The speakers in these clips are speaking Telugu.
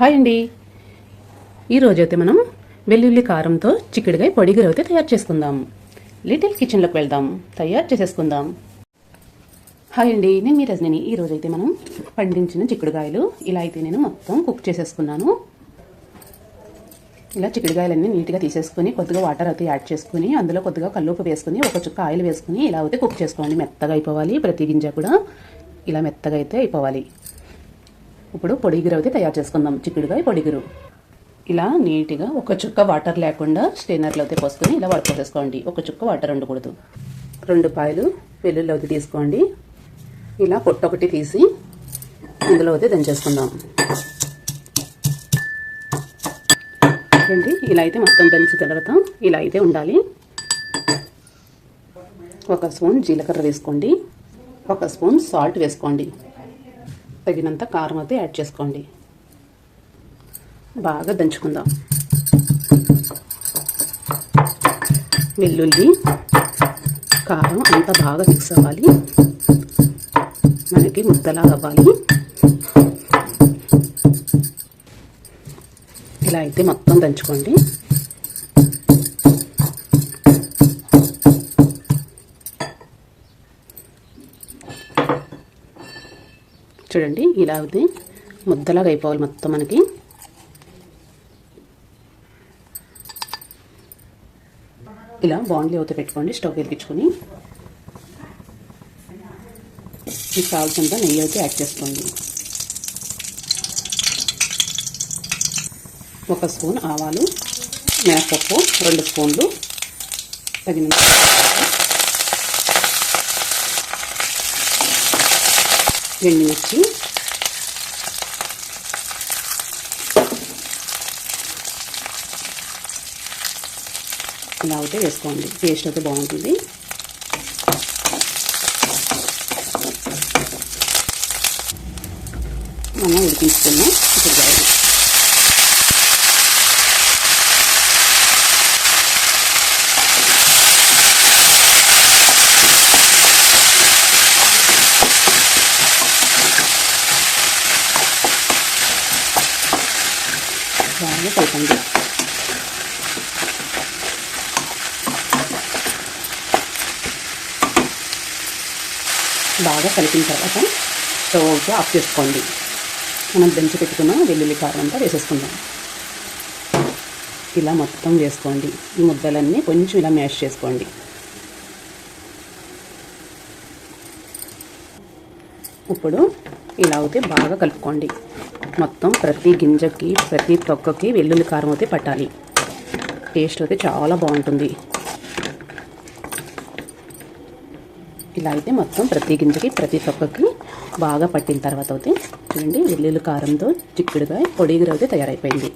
హాయ్ అండి. ఈరోజు అయితే మనం వెల్లుల్లి కారంతో చిక్కుడుగాయ పొడిగురు అయితే తయారు చేసుకుందాం. లిటిల్ కిచెన్లోకి వెళ్దాం. తయారు చేసేసుకుందాం. హాయ్ అండి నేను మీ రజనిని. ఈ అయితే మనం పండించిన చిక్కుడుగాయలు ఇలా అయితే నేను మొత్తం కుక్ చేసేసుకున్నాను. ఇలా చిక్కుడుగాయలన్నీ నీట్గా తీసేసుకుని కొద్దిగా వాటర్ అయితే యాడ్ చేసుకుని అందులో కొద్దిగా కల్లుపు వేసుకుని ఒక చుక్క ఆయిల్ వేసుకుని ఇలా అయితే కుక్ చేసుకోండి. మెత్తగా అయిపోవాలి. ప్రతి గింజ కూడా ఇలా మెత్తగా అయితే అయిపోవాలి. ఇప్పుడు పొడిగురు అయితే తయారు చేసుకుందాం. చిక్కుడుగాయ పొడిగురు ఇలా నీట్గా ఒక చుక్క వాటర్ లేకుండా స్టెయినర్లో అయితే పోసుకొని ఇలా వడపోసేసుకోండి. ఒక చుక్క వాటర్ ఉండకూడదు రెండు పాయలు వెల్లుల్లి అయితే తీసుకోండి. ఇలా పొట్టు ఒకటి తీసి ఇందులో అయితే దంచేసుకుందాం. చూడండి ఇలా అయితే మొత్తం దంచిన తర్వాత ఇలా అయితే ఉండాలి. ఒక స్పూన్ జీలకర్ర వేసుకోండి. ఒక స్పూన్ సాల్ట్ వేసుకోండి. తగినంత కారం అయితే యాడ్ చేసుకోండి. బాగా దంచుకుందాం. వెల్లుల్లి కారం అంతా బాగా మిక్స్ అవ్వాలి. మనకి ముద్దలా అవ్వాలి. ఇలా అయితే మొత్తం దంచుకోండి. చూడండి ఇలా అయితే ముద్దలాగా అయిపోవాలి మొత్తం మనకి. ఇలా బాండ్లీ అవుతే పెట్టుకోండి స్టవ్ వెలిగించుకొని. మీకు కావాల్సినంత నెయ్యి అయితే యాడ్ చేసుకోండి. ఒక స్పూన్ ఆవాలు మినపప్పు రెండు స్పూన్లు తగినంత ఎండుమిర్చి ఇలా అయితే వేసుకోండి. టేస్ట్ అయితే బాగుంటుంది. మనం ఉడికించుకున్న. చిక్కుడుకాయలు బాగా బాగా కలిపిన తర్వాత స్టవ్ అయితే ఆఫ్ చేసుకోండి. మనం దంచి పెట్టుకున్న వెల్లుల్లి కారం అంతా వేసేసుకుందాం. ఇలా మొత్తం వేసుకోండి. ఈ ముద్దలన్నీ కొంచెం ఇలా మ్యాష్ చేసుకోండి. ఇప్పుడు ఇలా అయితే బాగా కలుపుకోండి. మొత్తం ప్రతి గింజకి ప్రతి తొక్కకి వెల్లుల్లి కారం అయితే పట్టాలి. టేస్ట్ అయితే చాలా బాగుంటుంది. ఇలా అయితే మొత్తం ప్రతి గింజకి ప్రతి తొక్కకి బాగా పట్టిన తర్వాత అయితే చూడండి వెల్లుల్లి కారంతో చిక్కుడుగా పొడిగురు అయితే తయారైపోయింది.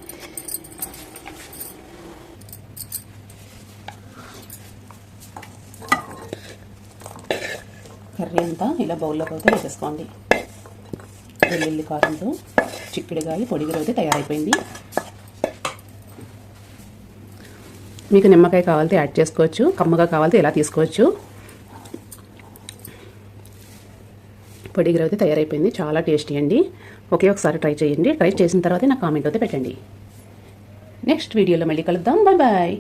కర్రీ అంతా ఇలా బౌల్లోకి అయితే వేసేసుకోండి. వెల్లుల్లి కారంతో చిక్కుడుగాయ పొడిగురు అయితే తయారైపోయింది. మీకు నిమ్మకాయ కావాలితే యాడ్ చేసుకోవచ్చు కమ్మగా కావాలితే ఇలా తీసుకోవచ్చు. పొడిగురు అయితే తయారైపోయింది చాలా టేస్టీ అండి. ఒకే ఒకసారి ట్రై చేయండి ట్రై చేసిన తర్వాత నాకు కామెంట్ అయితే పెట్టండి. నెక్స్ట్ వీడియోలో మళ్ళీ కలుద్దాం బాయ్ బాయ్.